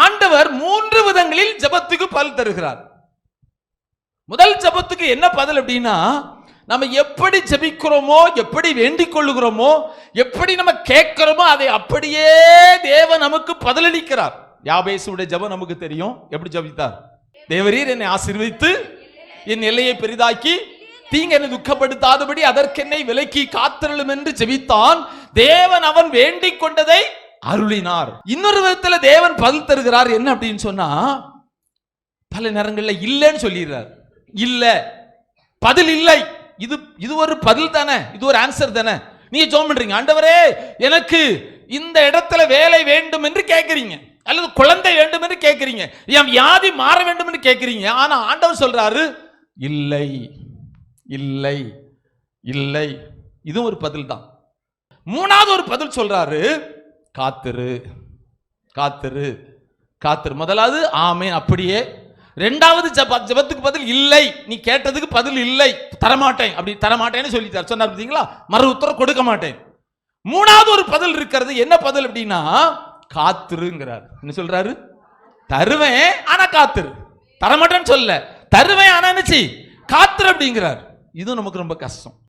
ஆண்டவர் மூன்று விதங்களில் ஜெபத்துக்கு பல் தருகிறார். முதல் ஜெபத்துக்கு என்ன பதில் அப்படின்னா நம்ம எப்படி ஜெபிக்கிறோமோ எப்படி வேண்டிக் கொள்ளுகிறோமோ எப்படி நம்ம கேட்கிறோமோ அதை அப்படியே தேவன் நமக்கு பதிலளிக்கிறார். யாபேசுடைய ஜபம் நமக்கு தெரியும். எப்படி ஜெபித்தார்? தேவரீர் என்னை ஆசீர்வதித்து என் எல்லையை பெரிதாக்கி தீங்க என்னை துக்கப்படுத்தாதபடி அதற்கென்னை விலக்கி காத்திரலும் என்று ஜெபித்தான். தேவன் அவன் வேண்டிக் கொண்டதை அருளினார். இன்னொரு விதத்துல தேவன் பதில் தருகிறார். என்ன அப்படின்னு சொன்னா பல நேரங்களில் இல்லைன்னு சொல்லிடுறார். இல்ல. பதில் இல்லை. இது இது ஒரு பதில் தானே. இது ஒரு ஆன்சர் தானே. நீங்க ஜோம் பண்றீங்க. ஆண்டவரே எனக்கு இந்த இடத்துல வேலை வேண்டும் என்று கேட்கறீங்க. அல்லது குழந்தை வேண்டும் என்று கேட்கறீங்க. என் வியாதி மாற வேண்டும் என்று கேட்கறீங்க. ஆனா ஆண்டவர் சொல்றாரு இல்லை இல்லை இல்லை. இதுவும் ஒரு பதில் தான். மூணாவது ஒரு பதில் சொல்றாரு காத்திரு காத்திரு காத்திரு. முதலாவது ஆமே அப்படியே. ரெண்டாவது ஜப ஜபத்துக்கு பதில் இல்லை. நீ கேட்டதுக்கு பதில் இல்லை. தரமாட்டேன் அப்படி தரமாட்டேன்னு சொல்லிட்டார். சொன்னார் பார்த்தீங்களா? மறு உத்தரவு கொடுக்க மாட்டேன். மூணாவது ஒரு பதில் இருக்கிறது. என்ன பதில் அப்படின்னா காத்துருங்கிறார். என்ன சொல்றாரு? தருவேன் ஆனா காத்துரு. தரமாட்டேன்னு சொல்ல தருவேன் ஆனா என்னச்சு? காத்திரு அப்படிங்கிறார். இது நமக்கு ரொம்ப கஷ்டம்.